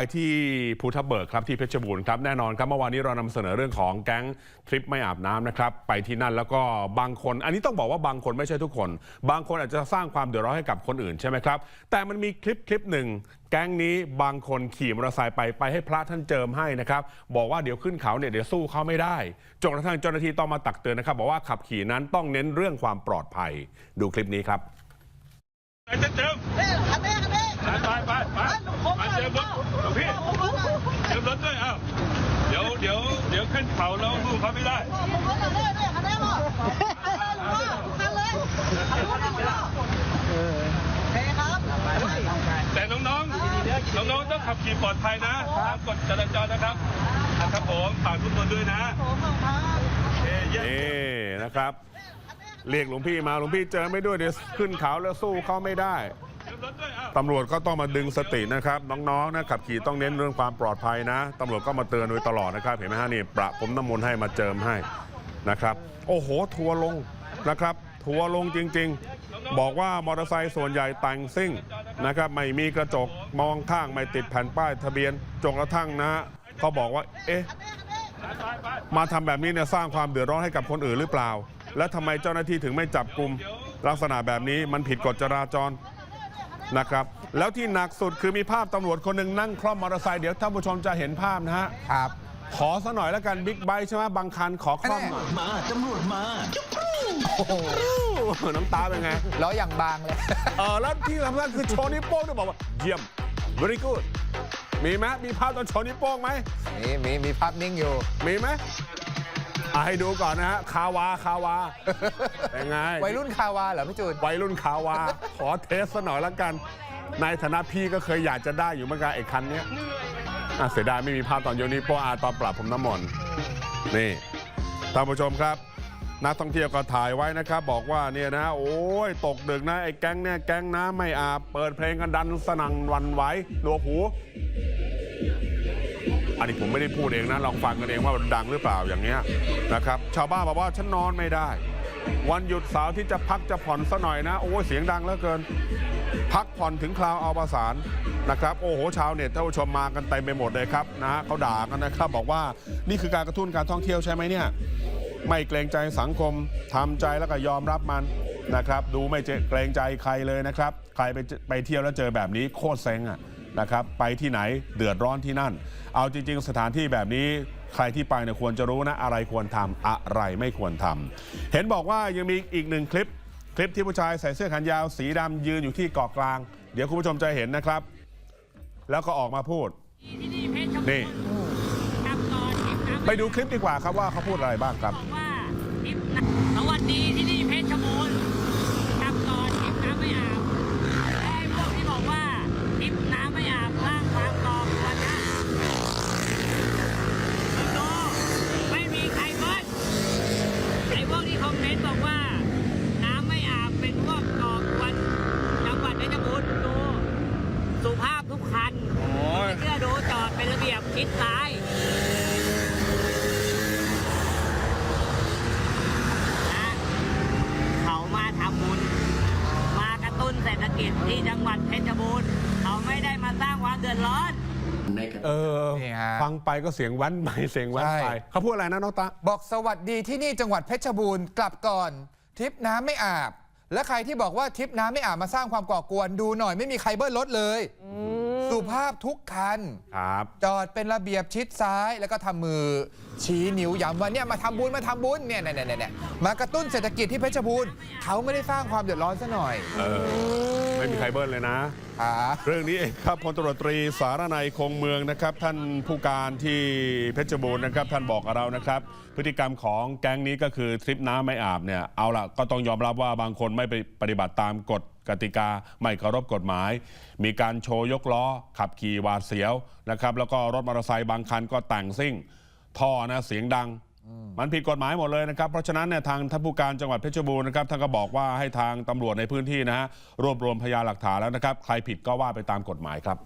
ไปที่ภูทับเบิกครับที่เพชรบูรณ์ครับแน่นอนครับเมื่อวานนี้เรานำเสนอเรื่องของแก๊งทริปไม่อาบน้ำนะครับไปที่นั่นแล้วก็บางคน อันนี้ต้องบอกว่าบางคนไม่ใช่ทุกคน บางคนอาจจะสร้างความเดือดร้อนให้กับคนอื่นใช่ไหมครับแต่มันมีคลิปคลิปหนึ่งแก๊งนี้บางคนขี่มอเตอร์ไซค์ไปไปให้พระท่านเจิมให้นะครับบอกว่าเดี๋ยวขึ้นเขาเนี่ยเดี๋ยวสู้เขาไม่ได้จนกระทั่งเจ้าหน้าที่ต้องมาตักเตือนนะครับบอกว่าขับขี่นั้นต้องเน้นเรื่องความปลอดภัย ดูคลิปนี้ครับ ด้เฮ้ยครับแต่น้องๆน้องๆต้องขับขี่ปลอดภัยนะตามกฎจราจรนะครับนะครับผมฝากทุกคนด้วยนะผมของครับเอ้ยเยี่ยมนี่นะครับ เรียกหลวงพี่มาหลวงพี่เจอไม่ด้วยเดี๋ยวขึ้นเขาแล้วสู้เขาไม่ได้ ตำรวจก็ต้องมาดึงสตินะครับน้องๆนะขับขี่ต้องเน้นเรื่องความปลอดภัยนะตำรวจก็มาเตือนโดยตลอดนะครับ เห็นไหมฮะนี่ประผมน้ำมนต์ให้มาเจิมให้นะครับ โอ้โห ทัวร์ลงนะครับ ทัวร์ลงจริง ๆ บอกว่ามอเตอร์ไซค์ส่วนใหญ่แต่งซิ่งนะครับไม่มีกระจกมองข้างไม่ติดแผ่นป้ายทะเบียนจนกระทั่งนะเขาบอกว่า เอ๊ะมาทำแบบนี้เนี่ยสร้างความเดือดร้อนให้กับคนอื่นหรือเปล่า และทำไมเจ้าหน้าที่ถึงไม่จับกลุ่มลักษณะแบบนี้มันผิดกฎจราจร นะครับ แล้วที่หนักสุดคือมีภาพตำรวจคนหนึ่งนั่งคล่อมมอเตอร์ไซค์เดี๋ยวท่านผู้ชมจะเห็นภาพนะฮะ ครับ ขอซะหน่อยแล้วกันบิ๊กไบค์ใช่ไหมบางคันขอคล่อมหน่อยมาตำรวจมาโอ้โหน้ำตาเป็นไง ล้ออย่างบางเลย เออแล้วที่สำคัญคือโชว์นิ้วโป้งด้วยบอกว่าเยี่ยม very good มีไหมมีภาพตอนโชว์นิ้วโป้งไหมมีมีมีภาพนิ่งอยู่ มีไหม อะให้ดูก่อนนะฮะคาวาคาวาเป็นไงวัยรุ่นคาวาเหรอพี่จูน วัยรุ่นคาวา ขอเทสซะหน่อยละกัน ในฐานะพี่ก็เคยอยากจะได้อยู่เหมือนกันไอ้คันเนี้ยอะเสียดายไม่มีภาพตอนโยนิโปอาตอนปรับผมน้ำมนต์นี่ท่านผู้ชมครับ นักท่องเที่ยวก็ถ่ายไว้นะครับ บอกว่าเนี่ยนะ โอ้ยตกดึกนะไอ้แก๊งเนี่ยแก๊งน้ำไม่อาบเปิดเพลงกันดันสนั่นหวันไหวหนวกหู อันนี้ผมไม่ได้พูดเองนะลองฟังกันเองว่ามันดังหรือเปล่าอย่างเงี้ยนะครับชาวบ้านบอกว่าฉันนอนไม่ได้ วันหยุดเสาร์ที่จะพักจะผ่อนซะหน่อยนะ โอ้เสียงดังเหลือเกิน พักผ่อนถึงคราวเอาประสานนะครับโอ้โหชาวเน็ตท่านผู้ชมมากันเต็มไปหมดเลยครับนะฮะเขาด่ากันนะครับบอกว่านี่คือการกระตุ้นการท่องเที่ยวใช่ไหมเนี่ยไม่เกรงใจสังคมทำใจแล้วก็ยอมรับมันนะครับ ดูไม่เจเกรงใจใครเลยนะครับ ใครไปไปเที่ยวแล้วเจอแบบนี้โคตรเซ็งอะ นะครับไปที่ไหนเดือดร้อนที่นั่น เอาจริง ๆ สถานที่แบบนี้ใครที่ไปเนี่ยควรจะรู้นะอะไรควรทำอะไรไม่ควรทำเห็นบอกว่ายังมีอีกหนึ่งคลิป คลิปที่ผู้ชายใส่เสื้อแขนยาวสีดำยืนอยู่ที่เกาะกลาง เดี๋ยวคุณผู้ชมจะเห็นนะครับ แล้วก็ออกมาพูดนี่ไปดูคลิปดีกว่าครับว่าเขาพูดอะไรบ้างครับว่าสวัสดีที่นี่เพชรบูรณ์กลับก่อนทริปน้ำไม่อาบและไอ้พวกที่บอกว่าทริปน้ำไม่อาบสร้างความก่อกวนนะโตไม่มีใครเบิ้ลไอ้พวกที่คอ มเมนต์บอกว่า น้ำไม่อาบเป็นพวกก่อกวนจังหวัดเพชรบูรณ์ดูสุภาพทุกคันไม่เชื่อดูจอดเป็นระเบียบชิดซ้ายนะเขามาทำบุญ มากระตุ้นเศรษฐกิจที่จังหวัดเพชรบูรณ์เขาไม่ได้มาสร้างความเดือดร้อน เออนี่ฮะ ฟังไปก็เสียงแว้นไปเสียงแว้นไปใช่เขาพูดอะไรนะน้องตาบอกสวัสดีที่นี่จังหวัดเพชรบูรณ์กลับก่อน ทริปน้ำไม่อาบ และใครที่บอกว่าทริปน้ำไม่อาบมาสร้างความก่อกวนดูหน่อยไม่มีใครเบิ้ลรถเลย สุภาพทุกคัน ครับ จอดเป็นระเบียบชิดซ้ายแล้วก็ทำมือชี้นิ้วย้ำว่าเนี่ยมาทำบุญมาทำบุญเนี่ยเนี่ยเนี่ยเนี่ยมากระตุ้นเศรษฐกิจที่เพชรบูรณ์เขาไม่ได้สร้างความเดือดร้อนซะหน่อยเออ ไม่มีใครเบิ้ลเลยนะครับเรื่องนี้เองครับพลตำรวจตรีสารนัยคงเมืองนะครับ ท่านผู้การที่เพชรบูรณ์นะครับ ท่านบอกกับเรานะครับ พฤติกรรมของแก๊งนี้ก็คือทริปน้ำไม่อาบเนี่ยเอาล่ะก็ต้องยอมรับว่าบางคนไม่ไปปฏิบัติตามกฎ กติกาไม่เคารพกฎหมาย มีการโชว์ยกล้อ ขับขี่หวาดเสียวนะครับ แล้วก็รถมอเตอร์ไซค์บางคันก็แต่งซิ่ง ท่อนะเสียงดัง มันผิดกฎหมายหมดเลยนะครับ เพราะฉะนั้นเนี่ยทางท่านผู้การจังหวัดเพชรบูรณ์นะครับท่านก็บอกว่าให้ทางตำรวจในพื้นที่นะฮะรวบรวมพยานหลักฐานแล้วนะครับ ใครผิดก็ว่าไปตามกฎหมายครับ